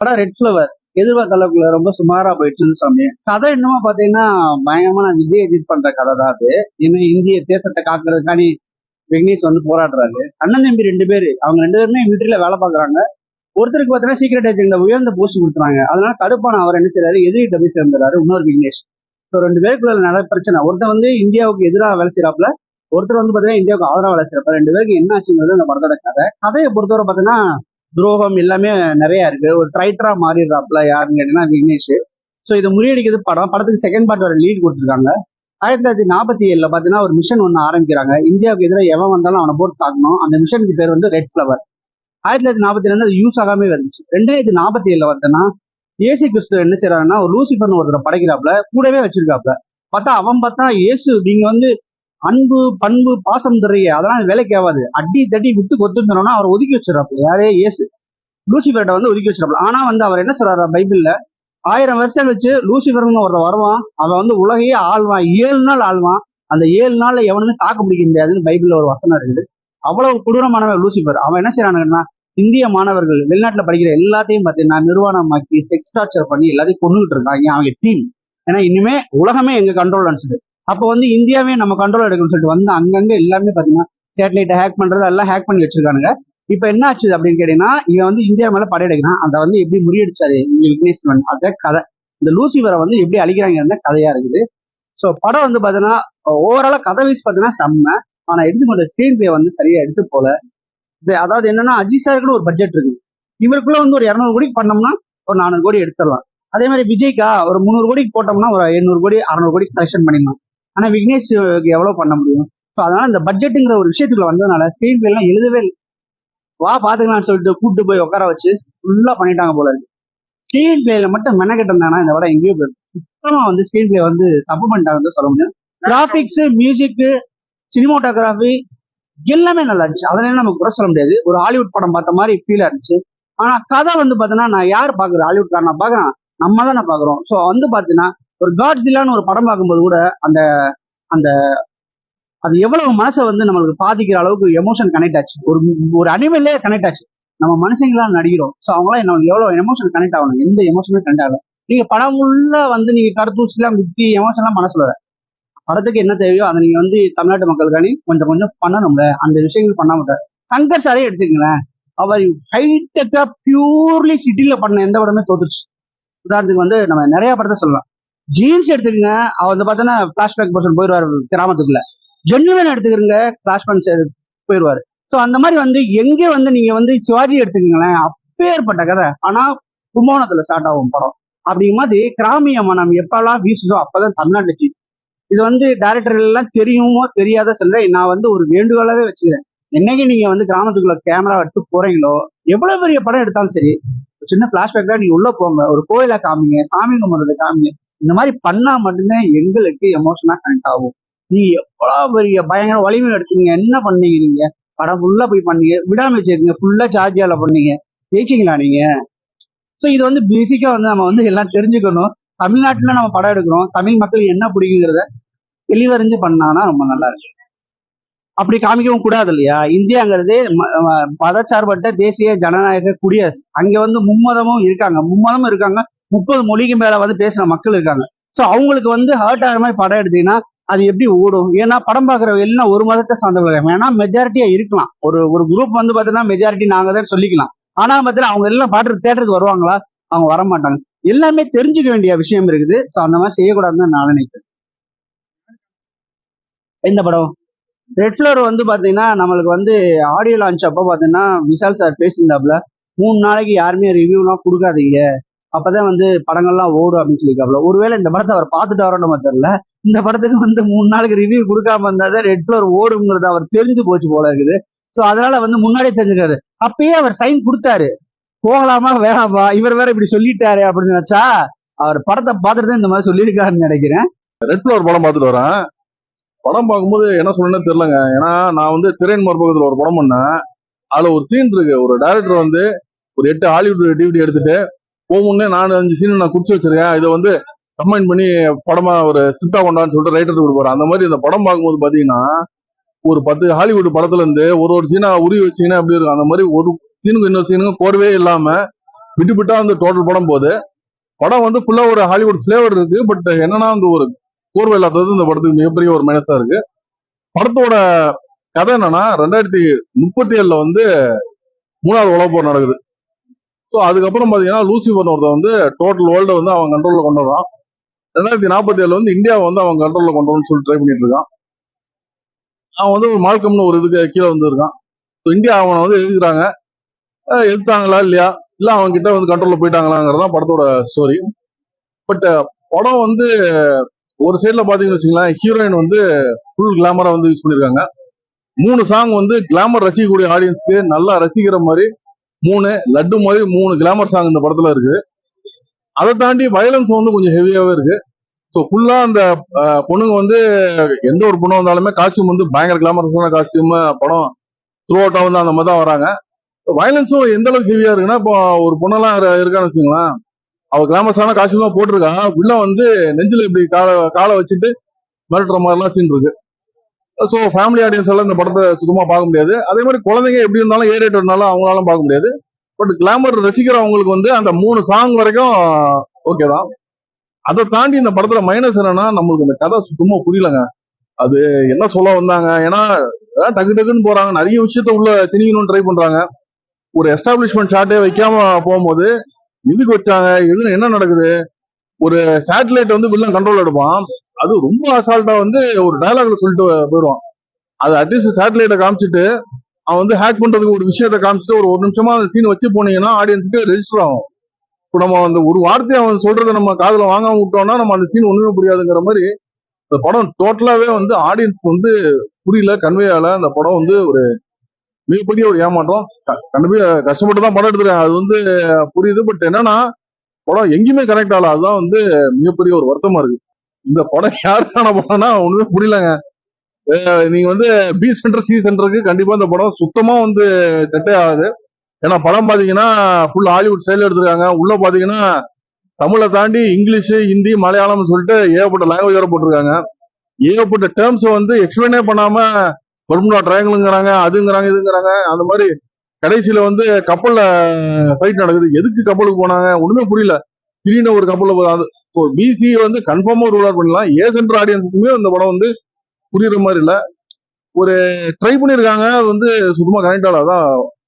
படம் red flower எதிர்பார்த்த அளவுக்கு ரொம்ப சுமாரா போயிடுச்சுன்னு சாமி கதை என்னமோ பாத்தீங்கன்னா பயங்கரமா நான் விஜய் எதிர்ப் பண்ற கதை தான் அது. ஏன்னா இந்திய தேசத்தை காக்குறதுக்காண்டி விக்னேஷ் வந்து போராடுறாரு. அண்ணன் தம்பி ரெண்டு பேரு அவங்க ரெண்டு பேருமே மிலிட்டரியில வேலை பாக்குறாங்க ஒருத்தருக்கு பார்த்தீங்கன்னா சீக்கிரட் ஏஜென்ட்ல உயர்ந்த போஸ்ட் கொடுத்துறாங்க. அதனால கடுப்பான அவர் என்ன செய்யறாரு எதிரிட்ட போய் சேர்ந்துறாரு இன்னொரு விக்னேஷ். ஸோ ரெண்டு பேருக்குள்ள நிறைய பிரச்சனை ஒருத்தர் வந்து இந்தியாவுக்கு எதிராக வேலை செய்யறாப்புல ஒருத்தர் வந்து பாத்தீங்கன்னா இந்தியாவுக்கு ஆதரவா வேலை செய்யறப்ப ரெண்டு பேருக்கு என்ன ஆச்சுங்கிறது அந்த படத்தோட கதை. கதையை பொறுத்தவரை பாத்தீங்கன்னா துரோகம் எல்லாமே நிறைய இருக்கு. ஒரு ட்ரைட்டரா மாறிடுறாப்புல யாருன்னு கேட்டீங்கன்னா விக்னேஷ். ஸோ இதை முறியடிக்கிறது படம். படத்துக்கு செகண்ட் பார்ட் ஒரு லீட் கொடுத்துருக்காங்க. ஆயிரத்தி தொள்ளாயிரத்தி நாற்பத்தி ஏழில் பார்த்தீங்கன்னா ஒரு மிஷன் ஒன்று ஆரம்பிக்கிறாங்க. இந்தியாவுக்கு எதிராக எவன் வந்தாலும் அவனை போட்டு தாக்கணும். அந்த மிஷனுக்கு பேர் வந்து ரெட் ஃப்ளவர் ஆயிரத்தி தொள்ளாயிரத்தி நாற்பத்தி அது யூஸ் ஆகாமே வந்துச்சு. ரெண்டாயிரத்தி நாற்பத்தி ஏழில் பார்த்தோன்னா ஏசு கிறிஸ்து என்ன செய்யறாருன்னா ஒரு லூசிஃபர்னு ஒருத்தரை படைக்கிறாப்புல. கூடவே வச்சிருக்காப்புல. பார்த்தா அவன் பார்த்தா இயேசு நீங்க வந்து அன்பு பண்பு பாசம் தர்றீங்க அதெல்லாம் வேலைக்கு ஆகாது. அடி தட்டி விட்டு கொத்துனோம்னா அவர் ஒதுக்கி வச்சிடறாப்புல. யாரே இயேசு? லூசிஃபர்ட்ட வந்து ஒதுக்கி வச்சிடறாப்புல. ஆனா வந்து அவர் என்ன சொல்றாரு பைபிள்ல? ஆயிரம் வருஷம் கழிச்சு லூசிஃபர்னு ஒருத்தர் வருவான். அவன் வந்து உலகையே ஆள்வான். ஏழு நாள் ஆழ்வான் அந்த ஏழு நாள்ல எவனுமே தாக்க பிடிக்க முடியாதுன்னு பைபிள்ல ஒரு வசனம் இருக்குது. அவ்வளவு கொடூரமானவன் லூசிஃபர் அவன் என்ன செய்யறானுன்னா இந்திய மாணவர்கள் வெளிநாட்டுல படிக்கிற எல்லாத்தையும் பார்த்தீங்கன்னா நிர்வாணமாக்கி செக்ஸ் டார்ச்சர் பண்ணி எல்லாத்தையும் கொண்டுகிட்டு இருக்காங்க. அவங்க டீம் ஏன்னா இனிமே உலகமே எங்க கண்ட்ரோல் சொல்லிட்டு. அப்போ வந்து இந்தியாவே நம்ம கண்ட்ரோல் எடுக்கணும்னு சொல்லிட்டு வந்து அங்கங்க எல்லாமே பாத்தீங்கன்னா சேட்டலைட்டை ஹேக் பண்றது எல்லாம் ஹேக் பண்ணி வச்சிருக்கானுங்க. இப்போ என்ன ஆச்சு அப்படின்னு கேட்டீங்கன்னா இவன் வந்து இந்தியா மேல படையெடுக்கிறான் அதை வந்து எப்படி முறியடிச்சாரு? இங்க விக்னேஸ்வரன் அத கதை. இந்த லூசிவரை வந்து எப்படி அழிக்கிறாங்க கதையா இருக்குது. ஸோ படம் வந்து பாத்தீங்கன்னா ஓவராலா கதை வைஸ் பாத்தீங்கன்னா செம்ம. ஆனா எடுத்துக்கொண்ட ஸ்கிரீன் பிளே வந்து சரியா எடுத்து போல. இது அதாவது என்னன்னா அஜித் சாருக்குன்னு ஒரு பட்ஜெட் இருக்கு இவருக்குள்ள வந்து ஒரு இரநூறு கோடிக்கு பண்ணோம்னா ஒரு நானூறு கோடி எடுத்துடலாம். அதே மாதிரி விஜய்க்கா ஒரு முந்நூறு கோடிக்கு போட்டோம்னா ஒரு எண்ணூறு கோடி அறநூறு கோடி கலெக்ஷன் பண்ணிடலாம். ஆனா விக்னேஷ் எவ்வளவு பண்ண முடியும்? ஸோ அதனால இந்த பட்ஜெட்டுங்கிற ஒரு விஷயத்துக்குள்ள வந்ததுனால ஸ்கிரீன் பிளே எழுதவே இல்லை. வா பாத்துக்கலாம்னு சொல்லிட்டு கூப்பிட்டு போய் உட்கார வச்சு ஃபுல்லா பண்ணிட்டாங்க போல இருக்கு. ஸ்கிரீன் பிளேல மட்டும் மெனக்கெட்டிருந்தாங்கன்னா இந்த படம் எங்கேயோ போயிருக்கு. சுத்தமா வந்து ஸ்கிரீன் பிளே வந்து தப்பு பண்ணிட்டாங்கன்னு சொல்ல முடியும். கிராபிக்ஸ் மியூசிக் சினிமோட்டோகிராஃபி எல்லாமே நல்லா இருந்துச்சு. அதனால நமக்கு குறை சொல்ல முடியாது. ஒரு ஹாலிவுட் படம் பார்த்த மாதிரி ஃபீலா இருந்துச்சு. ஆனா கதை வந்து பாத்தீங்கன்னா நான் யார் பாக்குறேன் ஹாலிவுட் நான் பாக்குறேன். நம்ம தானே பாக்குறோம். ஸோ வந்து பாத்தீங்கன்னா ஒரு காட்ஸில்லான்னு ஒரு படம் பார்க்கும்போது கூட அந்த அந்த அது எவ்வளவு மனசை வந்து நம்மளுக்கு பாதிக்கிற அளவுக்கு எமோஷன் கனெக்ட் ஆச்சு. ஒரு ஒரு அனிமல்லே கனெக்ட் ஆச்சு. நம்ம மனுஷங்களாம் நடிக்கிறோம். ஸோ அவங்களாம் என்ன எவ்வளவு எமோஷன் கனெக்ட் ஆகணும்? எந்த எமோஷனும் கனெக்ட் ஆகல. நீங்க படம் உள்ள வந்து நீங்க கருத்தூசிலாம் குத்தி எமோஷன்லாம் மனசுல வர. படத்துக்கு என்ன தேவையோ அதை நீங்க வந்து தமிழ்நாட்டு மக்களுக்காண்டி கொஞ்சம் கொஞ்சம் பண்ணணும்ல அந்த விஷயங்கள் பண்ணாம சங்கர் சாரே எடுத்துக்கங்களேன். அவர் ஹைடெக்கா பியூர்லி சிட்டில பண்ண எந்த படமே தோத்துருச்சு. உதாரணத்துக்கு வந்து நம்ம நிறைய படத்தை சொல்லலாம். ஜீன்ஸ் எடுத்துக்கங்க. அவர் வந்து பார்த்தோன்னா பிளாஷ்பேக் பர்சன் போயிடுவார் கிராமத்துக்குள்ள. ஜென்னுவன் எடுத்துக்கிறங்க பிளாஷ்பேக் போயிடுவாரு ஸோ அந்த மாதிரி வந்து எங்கே வந்து நீங்க வந்து சிவாஜி எடுத்துக்கங்களேன் அப்பேற்பட்ட கதை. ஆனா கும்போணத்தில் ஸ்டார்ட் ஆகும் படம். அப்படிங்கும் மாதிரி கிராமிய மனம் எப்பெல்லாம் வீசுதோ அப்போதான் தமிழ்நாட்டு இது வந்து டேரக்டர் எல்லாம் தெரியுமோ தெரியாத சொல்ல நான் வந்து ஒரு வேண்டுகோளாவே வச்சுக்கிறேன். என்னைக்கு நீங்க வந்து கிராமத்துக்குள்ள கேமரா எடுத்து போறீங்களோ எவ்வளவு பெரிய படம் எடுத்தாலும் சரி சின்ன பிளாஷ்பேக் நீங்க உள்ள போங்க. ஒரு கோயில காமிங்க சாமி கும்பிடுறது காமிங்க. இந்த மாதிரி பண்ணா மட்டும்தான் எங்களுக்கு எமோஷனா கனெக்ட் ஆகும். நீ எவ்வளவு பெரிய பயங்கர வலிமை எடுத்தீங்க என்ன பண்ணீங்க நீங்க? படம் ஃபுல்லா போய் பண்ணீங்க விடாம வச்சிருக்கீங்க ஃபுல்லா சார்ஜியால பண்ணீங்க. ஜெயிச்சிங்களா நீங்க? ஸோ இது வந்து பேசிக்கா வந்து நம்ம வந்து எல்லாம் தெரிஞ்சுக்கணும். தமிழ்நாட்டுல நம்ம படம் எடுக்கிறோம். தமிழ் மக்கள் என்ன பிடிக்குங்கிறத தெளிவறிஞ்சு பண்ணானா ரொம்ப நல்லா இருக்கு அப்படி காமிக்கவும் கூடாது இல்லையா? இந்தியாங்கிறது மதச்சார்பற்ற தேசிய ஜனநாயக குடியரசு. அங்க வந்து மும்மதமும் இருக்காங்க. மும்மதமும் இருக்காங்க. முப்பது மொழிக்கு மேல வந்து பேசுற மக்கள் இருக்காங்க. சோ அவங்களுக்கு வந்து ஹர்ட் ஆகிற மாதிரி படம் எடுத்தீங்கன்னா அது எப்படி ஓடும்? ஏன்னா படம் பாக்குற எல்லாம் ஒரு மதத்தை சார்ந்தவர்கள் வேணா மெஜாரிட்டியா இருக்கலாம். ஒரு ஒரு குரூப் வந்து பாத்தீங்கன்னா மெஜாரிட்டி நாங்க தான் சொல்லிக்கலாம். ஆனா பாத்தீங்கன்னா அவங்க எல்லாம் பாட்டு தேட்டருக்கு வருவாங்களா? அவங்க வர மாட்டாங்க எல்லாமே தெரிஞ்சுக்க வேண்டிய விஷயம் இருக்குது. சோ அந்த மாதிரி செய்யக்கூடாதுன்னு நான் நினைக்கிறேன். எந்த படம்? ரெட் ஃபிளவர் வந்து பாத்தீங்கன்னா நம்மளுக்கு வந்து ஆடியோ லான்ச் அப்போ பாத்தீங்கன்னா விஷால் சார் பேசியிருந்தாப்புல மூணு நாளைக்கு யாருமே ரிவ்யூலாம் கொடுக்காதீங்க. அப்பதான் வந்து படங்கள்லாம் ஓடும் அப்படின்னு சொல்லியிருக்காப்புல. ஒருவேளை இந்த படத்தை அவர் பார்த்துட்டு வரணும் தெரியல. இந்த படத்துக்கு வந்து மூணு நாளைக்கு ரிவ்யூ கொடுக்காம இருந்தாதான் ரெட் ஃபிளோர் ஓடுங்கிறது அவர் தெரிஞ்சு போச்சு போல இருக்குது. ஸோ அதனால வந்து முன்னாடியே தெரிஞ்சுக்காரு அப்பயே அவர் சைன் கொடுத்தாரு. போகலாமா வேணாமா? இவர் வேற இப்படி சொல்லிட்டாரு அப்படின்னு நினைச்சா அவர் படத்தை பார்த்துட்டு தான் இந்த மாதிரி சொல்லியிருக்காருன்னு நினைக்கிறேன். ரெட் ஃபிளவர் படம் பார்த்துட்டு வரேன். படம் பார்க்கும்போது என்ன சொல்லணும்னு தெரியலங்க. ஏன்னா நான் வந்து திரையின் மறுபக்கத்துல ஒரு படம் பண்ணேன். அதுல ஒரு சீன் இருக்கு. ஒரு டைரக்டர் வந்து ஒரு எட்டு ஹாலிவுட் டிவிடி எடுத்துட்டு போகும்னே நாலு அஞ்சு சீன் நான் குறிச்சு வச்சிருக்கேன். இதை வந்து கம்பைன் பண்ணி படமா ஒரு ஸ்கிரிப்டா கொண்டான்னு சொல்லிட்டு ரைட்டர் கொடுப்பாரு அந்த மாதிரி இந்த படம் பார்க்கும்போது பாத்தீங்கன்னா ஒரு பத்து ஹாலிவுட் படத்துல இருந்து ஒரு ஒரு சீனா உருவி வச்சீங்கன்னா அப்படி இருக்கும்? அந்த மாதிரி ஒரு சீனுக்கு இன்னொரு சீனுக்கும் கோர்வே இல்லாம விட்டு விட்டா வந்து டோட்டல் படம் போகுது. படம் வந்து ஃபுல்லா ஒரு ஹாலிவுட் ஃபிளேவர் இருக்கு. பட் என்னன்னா அந்த ஒரு கோர்வை இல்லாதது இந்த படத்துக்கு மிகப்பெரிய ஒரு மைனஸா இருக்கு. படத்தோட கதை என்னன்னா ரெண்டாயிரத்தி முப்பத்தி ஏழுல வந்து மூணாவது உலக போர் நடக்குது. ஸோ அதுக்கப்புறம் பார்த்தீங்கன்னா லூசிஃபர் ஒருத்தன் வந்து டோட்டல் வேர்ல்டை வந்து அவன் கண்ட்ரோலில் கொண்டு வரான். ரெண்டாயிரத்தி நாற்பத்தி ஏழுல வந்து இந்தியாவை வந்து அவன் கண்ட்ரோலில் கொண்டு வரணும்னு சொல்லி ட்ரை பண்ணிட்டு இருக்கான். அவன் வந்து ஒரு மால்கம்னு ஒரு இதுக்கு கீழே வந்திருக்கான். ஸோ இந்தியா அவனை வந்து எதிர்க்கிறாங்க. எழுத்தாங்களா எதிர்த்தாங்களா இல்லையா? இல்லை அவங்க கிட்ட வந்து கண்ட்ரோலில் போயிட்டாங்களாங்கிறது தான் படத்தோட ஸ்டோரி பட் படம் வந்து ஒரு சைடில் பார்த்தீங்கன்னு வச்சுங்களேன் ஹீரோயின் வந்து ஃபுல் கிளாமராக வந்து யூஸ் பண்ணியிருக்காங்க மூணு சாங் வந்து கிளாமர் ரசிக்கக்கூடிய ஆடியன்ஸ்க்கு நல்லா ரசிக்கிற மாதிரி மூணு லட்டு மாதிரி மூணு கிளாமர் சாங் இந்த படத்துல இருக்கு. அதை தாண்டி வயலன்ஸ் வந்து கொஞ்சம் ஹெவியாவே இருக்கு. ஸோ ஃபுல்லா அந்த பொண்ணுங்க வந்து எந்த ஒரு பொண்ணு வந்தாலுமே காஸ்டியூம் வந்து பயங்கர கிளாமரஸான காஸ்டியூம் படம் த்ரூ அவுட்டா வந்து அந்த மாதிரி தான் வராங்க. வயலன்ஸும் எந்த அளவுக்கு ஹெவியா இருக்குன்னா இப்போ ஒரு பொண்ணெல்லாம் இருக்கான்னு வச்சுங்களேன் அவ கிளாமரஸான காஸ்டியூம் தான் போட்டிருக்கான் உள்ள வந்து நெஞ்சில இப்படி காலை காலை வச்சுட்டு மிரட்டுற மாதிரிலாம் சீன் இருக்கு. ஸோ ஃபேமிலி ஆடியன்ஸ் எல்லாம் இந்த படத்தை சுத்தமாக பார்க்க முடியாது. அதே மாதிரி குழந்தைங்க எப்படி இருந்தாலும் ஏ இருந்தாலும் அவங்களாலும் பார்க்க முடியாது. பட் கிளாமர் ரசிக்கிறவங்களுக்கு வந்து அந்த மூணு சாங் வரைக்கும் ஓகே தான். அதை தாண்டி இந்த படத்துல மைனஸ் என்னன்னா நம்மளுக்கு இந்த கதை சுத்தமா புரியலங்க. அது என்ன சொல்ல வந்தாங்க? ஏன்னா டக்கு டக்குன்னு போறாங்க. நிறைய விஷயத்த உள்ள திணிக்கணும்னு ட்ரை பண்றாங்க. ஒரு எஸ்டாப்ளிஷ்மெண்ட் ஷார்ட்டே வைக்காம போகும்போது எதுக்கு வச்சாங்க எதுன்னு என்ன நடக்குது? ஒரு சேட்டலைட் வந்து வில்லன் கண்ட்ரோல் எடுப்பான். அது ரொம்ப அசால்ட்டா வந்து ஒரு டயலாக்ல சொல்லிட்டு போயிடுவான் அது அட்லீஸ்ட் சேட்டலைட்டை காமிச்சிட்டு அவன் வந்து ஹேக் பண்றதுக்கு ஒரு விஷயத்த காமிச்சிட்டு ஒரு ஒரு நிமிஷமா அந்த சீன் வச்சு போனீங்கன்னா ஆடியன்ஸுக்கு ரெஜிஸ்டர் ஆகும். இப்போ நம்ம அந்த ஒரு வார்த்தையை அவன் சொல்றதை நம்ம காதுல வாங்காம விட்டோம்னா நம்ம அந்த சீன் ஒண்ணுமே புரியாதுங்கிற மாதிரி இந்த படம் டோட்டலாவே வந்து ஆடியன்ஸ் வந்து புரியல கன்வே ஆகல. அந்த படம் வந்து ஒரு மிகப்பெரிய ஒரு ஏமாற்றம். க- கண்டிப்பா கஷ்டப்பட்டு தான் படம் எடுத்துருக்கேன் அது வந்து புரியுது. பட் என்னன்னா படம் எங்கேயுமே கனெக்ட் ஆகல. அதுதான் வந்து மிகப்பெரிய ஒரு வருத்தமா இருக்கு. இந்த படம் யாருக்கான படம்னா ஒண்ணுமே புரியலங்க. நீங்க வந்து பி சென்டர் சி சென்டருக்கு கண்டிப்பா இந்த படம் சுத்தமா வந்து செட்டே ஆகாது. ஏன்னா படம் பாத்தீங்கன்னா ஃபுல் ஹாலிவுட் ஸ்டைல் எடுத்திருக்காங்க. உள்ள பாத்தீங்கன்னா தமிழை தாண்டி இங்கிலீஷ் ஹிந்தி மலையாளம்னு சொல்லிட்டு ஏகப்பட்ட லாங்குவேஜ் வர போட்டிருக்காங்க. ஏகப்பட்ட டேர்ம்ஸை வந்து எக்ஸ்பிளைனே பண்ணாம பர்முடா ட்ரையாங்கிள்ங்கிறாங்க அதுங்கிறாங்க இதுங்கிறாங்க அந்த மாதிரி கடைசியில வந்து கப்பல்ல ஃபைட் நடக்குது. எதுக்கு கப்பலுக்கு போனாங்க? ஒண்ணுமே புரியல. திடீர்னு ஒரு கப்பல்ல ஸோ பிசி வந்து கன்ஃபார்மா ரூல் அவுட் பண்ணலாம். ஏ சென்டர் ஆடியன்ஸுக்குமே இந்த படம் வந்து புரியுற மாதிரி இல்லை. ஒரு ட்ரை பண்ணியிருக்காங்க அது வந்து சுத்தமா கனெக்ட் ஆகல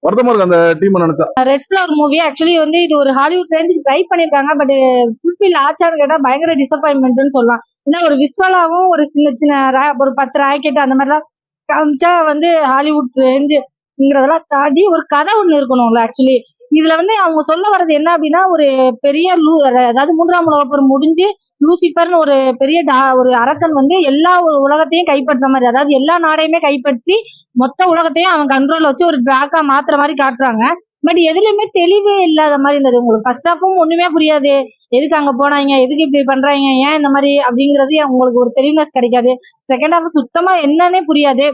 வருத்தமா இருக்கு அந்த டீம் நினைச்சா. ரெட் ஃபிளவர் மூவி ஆக்சுவலி வந்து இது ஒரு ஹாலிவுட் ரேஞ்சுக்கு ட்ரை பண்ணிருக்காங்க. பட் ஃபுல்ஃபில் ஆச்சான்னு கேட்டா பயங்கர டிசப்பாயின்மெண்ட்னு சொல்லலாம். ஏன்னா ஒரு விஸ்வலாவும் ஒரு சின்ன சின்ன ஒரு பத்து ராக்கெட் அந்த மாதிரிலாம் காமிச்சா வந்து ஹாலிவுட் ரேஞ்சுங்கிறதெல்லாம் தாண்டி ஒரு கதை ஒண்ணு இருக்கணும்ல ஆக்சுவலி இதுல வந்து அவங்க சொல்ல வர்றது என்ன அப்படின்னா ஒரு பெரிய லூ அதாவது மூன்றாம் உலக போர் முடிஞ்சு லூசிஃபர்னு ஒரு பெரிய ஒரு அரக்கன் வந்து எல்லா உலகத்தையும் கைப்பற்ற மாதிரி அதாவது எல்லா நாடையுமே கைப்பற்றி மொத்த உலகத்தையும் அவன் கண்ட்ரோல் வச்சு ஒரு டிராக்கா மாத்துற மாதிரி காட்டுறாங்க. பட் எதுலையுமே தெளிவே இல்லாத மாதிரி இருந்தது. உங்களுக்கு ஃபர்ஸ்ட் ஹாஃபும் ஒண்ணுமே புரியாது. எதுக்கு அங்க போனாங்க? எதுக்கு இப்படி பண்றாங்க? ஏன் இந்த மாதிரி அப்படிங்கிறது உங்களுக்கு ஒரு தெளிவுனஸ் கிடைக்காது. செகண்ட் ஆஃப் சுத்தமா என்னன்னே புரியாது.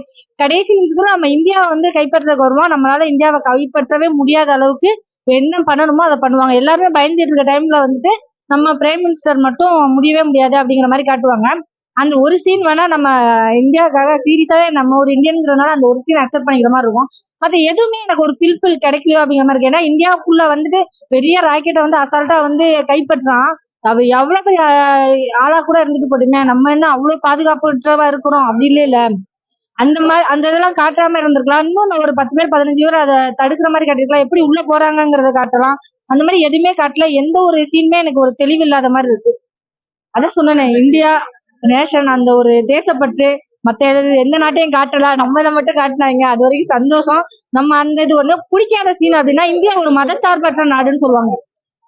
கடைசி நிமிஷத்துல நம்ம இந்தியாவை வந்து கைப்பற்ற வருவோம் நம்மளால இந்தியாவை கைப்பற்றவே முடியாத அளவுக்கு என்ன பண்ணணுமோ அதை பண்ணுவாங்க. எல்லாருமே பயந்துட்டு இருக்க டைம்ல வந்துட்டு நம்ம பிரைம் மினிஸ்டர் மட்டும் முடியவே முடியாது அப்படிங்கிற மாதிரி காட்டுவாங்க. அந்த ஒரு சீன் வேணா நம்ம இந்தியாவுக்காக சீரியஸாவே நம்ம ஒரு இந்தியன்ங்கிறதுனால அந்த ஒரு சீன் அக்செப்ட் பண்ணிக்கிற மாதிரி இருக்கும். மற்ற எதுவுமே எனக்கு ஒரு ஃபில்ஃபில் கிடைக்கலையோ அப்படிங்கிற மாதிரி இருக்கு. ஏன்னா இந்தியாவுக்குள்ள வந்துட்டு பெரிய ராக்கெட்டை வந்து அசால்ட்டா வந்து கைப்பற்றான் அவ எவ்வளவு பெரிய ஆளா கூட இருந்துட்டு போட்டுமே நம்ம என்ன அவ்வளவு பாதுகாப்புற்றவா இருக்கிறோம்? அப்படி இல்ல. இல்ல அந்த மாதிரி அந்த இதெல்லாம் காட்டாம இருந்திருக்கலாம். இன்னும் ஒரு பத்து பேர் பதினஞ்சு பேர் அதை தடுக்கிற மாதிரி காட்டிருக்கலாம் எப்படி உள்ள போறாங்கிறத காட்டலாம். அந்த மாதிரி எதுவுமே காட்டல. எந்த ஒரு சீனுமே எனக்கு ஒரு தெளிவு இல்லாத மாதிரி இருக்கு. அதான் சொன்னேனே இந்தியா நேஷன் அந்த ஒரு தேசப்பற்று மத்த எது- எந்த நாட்டையும் காட்டல. நம்ம இதை மட்டும் காட்டினாங்க. அது வரைக்கும் சந்தோஷம். நம்ம அந்த இது ஒண்ணு பிடிக்காத சீன் அப்படின்னா இந்தியா ஒரு மதச்சார்பற்ற நாடுன்னு சொல்லுவாங்க.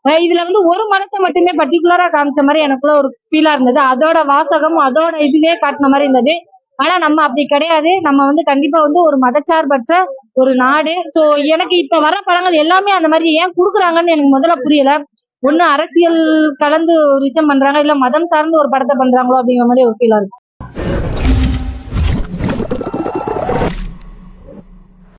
இதுல வந்து ஒரு மதத்தை மட்டுமே பர்டிகுலரா காமிச்ச மாதிரி எனக்குள்ள ஒரு ஃபீலா இருந்தது. அதோட வாசகம் அதோட இதுவே காட்டின மாதிரி இருந்தது. ஆனா நம்ம அப்படி கிடையாது. நம்ம வந்து கண்டிப்பா வந்து ஒரு மதச்சார்பற்ற ஒரு நாடு. ஸோ எனக்கு இப்ப வர படங்கள் எல்லாமே அந்த மாதிரி ஏன் குடுக்குறாங்கன்னு எனக்கு முதல்ல புரியல. ஒண்ணு அரசியல் கலந்து ஒரு விஷயம் பண்றாங்க இல்ல மதம் சார்ந்து ஒரு படத்தை பண்றாங்களோ அப்படிங்கிற மாதிரி ஒரு ஃபீலா இருக்கு